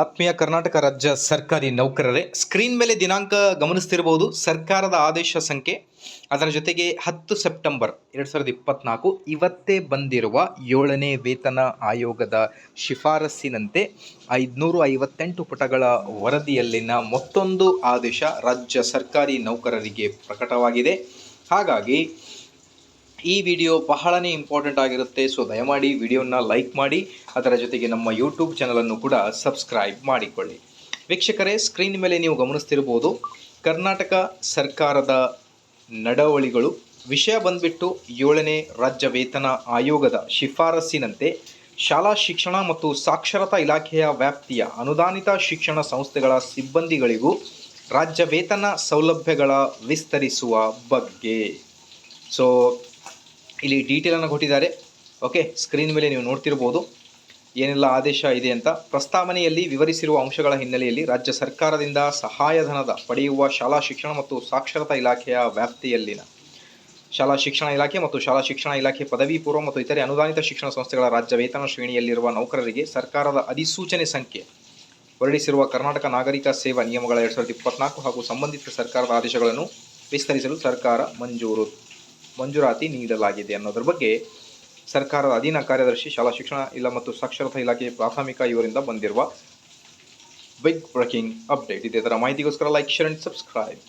ಆತ್ಮೀಯ ಕರ್ನಾಟಕ ರಾಜ್ಯ ಸರ್ಕಾರಿ ನೌಕರರೇ ಸ್ಕ್ರೀನ್ ಮೇಲೆ ದಿನಾಂಕ ಗಮನಿಸ್ತಿರಬಹುದು ಸರ್ಕಾರದ ಆದೇಶ ಸಂಖ್ಯೆ, ಅದರ ಜೊತೆಗೆ ಹತ್ತು ಸೆಪ್ಟೆಂಬರ್ ಎರಡು ಸಾವಿರದ ಇಪ್ಪತ್ನಾಲ್ಕು, ಇವತ್ತೇ ಬಂದಿರುವ ಏಳನೇ ವೇತನ ಆಯೋಗದ ಶಿಫಾರಸ್ಸಿನಂತೆ ಐದುನೂರು ಐವತ್ತೆಂಟು ಪುಟಗಳ ವರದಿಯಲ್ಲಿನ ಮತ್ತೊಂದು ಆದೇಶ ರಾಜ್ಯ ಸರ್ಕಾರಿ ನೌಕರರಿಗೆ ಪ್ರಕಟವಾಗಿದೆ. ಹಾಗಾಗಿ ಈ ವಿಡಿಯೋ ಬಹಳನೇ ಇಂಪಾರ್ಟೆಂಟ್ ಆಗಿರುತ್ತೆ, ಸೊ ದಯಮಾಡಿ ವಿಡಿಯೋನ ಲೈಕ್ ಮಾಡಿ, ಅದರ ಜೊತೆಗೆ ನಮ್ಮ ಯೂಟ್ಯೂಬ್ ಚಾನಲನ್ನು ಕೂಡ ಸಬ್ಸ್ಕ್ರೈಬ್ ಮಾಡಿಕೊಳ್ಳಿ. ವೀಕ್ಷಕರೇ ಸ್ಕ್ರೀನ್ ಮೇಲೆ ನೀವು ಗಮನಿಸ್ತಿರ್ಬೋದು, ಕರ್ನಾಟಕ ಸರ್ಕಾರದ ನಡವಳಿಗಳು, ವಿಷಯ ಬಂದ್ಬಿಟ್ಟು ಏಳನೇ ರಾಜ್ಯ ವೇತನ ಆಯೋಗದ ಶಿಫಾರಸ್ಸಿನಂತೆ ಶಾಲಾ ಶಿಕ್ಷಣ ಮತ್ತು ಸಾಕ್ಷರತಾ ಇಲಾಖೆಯ ವ್ಯಾಪ್ತಿಯ ಅನುದಾನಿತ ಶಿಕ್ಷಣ ಸಂಸ್ಥೆಗಳ ಸಿಬ್ಬಂದಿಗಳಿಗೂ ರಾಜ್ಯ ವೇತನ ಸೌಲಭ್ಯಗಳ ವಿಸ್ತರಿಸುವ ಬಗ್ಗೆ. ಸೊ ಇಲ್ಲಿ ಡೀಟೇಲನ್ನು ಕೊಟ್ಟಿದ್ದಾರೆ. ಓಕೆ ಸ್ಕ್ರೀನ್ ಮೇಲೆ ನೀವು ನೋಡ್ತಿರ್ಬೋದು. ಏನೆಲ್ಲ ಆದೇಶ ಇದೆ ಅಂತ. ಪ್ರಸ್ತಾವನೆಯಲ್ಲಿ ವಿವರಿಸಿರುವ ಅಂಶಗಳ ಹಿನ್ನೆಲೆಯಲ್ಲಿ ರಾಜ್ಯ ಸರ್ಕಾರದಿಂದ ಸಹಾಯಧನದ ಪಡೆಯುವ ಶಾಲಾ ಶಿಕ್ಷಣ ಮತ್ತು ಸಾಕ್ಷರತಾ ಇಲಾಖೆಯ ವ್ಯಾಪ್ತಿಯಲ್ಲಿನ ಶಾಲಾ ಶಿಕ್ಷಣ ಇಲಾಖೆ ಮತ್ತು ಶಾಲಾ ಶಿಕ್ಷಣ ಇಲಾಖೆ ಪದವಿ ಪೂರ್ವ ಮತ್ತು ಇತರೆ ಅನುದಾನಿತ ಶಿಕ್ಷಣ ಸಂಸ್ಥೆಗಳ ರಾಜ್ಯ ವೇತನ ಶ್ರೇಣಿಯಲ್ಲಿರುವ ನೌಕರರಿಗೆ ಸರ್ಕಾರದ ಅಧಿಸೂಚನೆ ಸಂಖ್ಯೆ ಹೊರಡಿಸಿರುವ ಕರ್ನಾಟಕ ನಾಗರಿಕ ಸೇವಾ ನಿಯಮಗಳ ಎರಡು ಸಾವಿರದ ಇಪ್ಪತ್ನಾಲ್ಕು ಹಾಗೂ ಸಂಬಂಧಿತ ಸರ್ಕಾರದ ಆದೇಶಗಳನ್ನು ವಿಸ್ತರಿಸಲು ಸರ್ಕಾರ ಮಂಜೂರು. ಮಂಜೂರಾತಿ ನೀಡಲಾಗಿದೆ ಅನ್ನೋದ್ರ ಬಗ್ಗೆ ಸರ್ಕಾರದ ಅಧೀನ ಕಾರ್ಯದರ್ಶಿ ಶಾಲಾ ಶಿಕ್ಷಣ ಇಲ್ಲ ಮತ್ತು ಸಾಕ್ಷರತಾ ಇಲಾಖೆ ಪ್ರಾಥಮಿಕ ಇವರಿಂದ ಬಂದಿರುವ ಬಿಗ್ ಬ್ರೇಕಿಂಗ್ ಅಪ್ಡೇಟ್ ಇದೇ ತರ ಮಾಹಿತಿಗೋಸ್ಕರ ಲೈಕ್ ಶೇರ್ ಅಂಡ್ ಸಬ್ಸ್ಕ್ರೈಬ್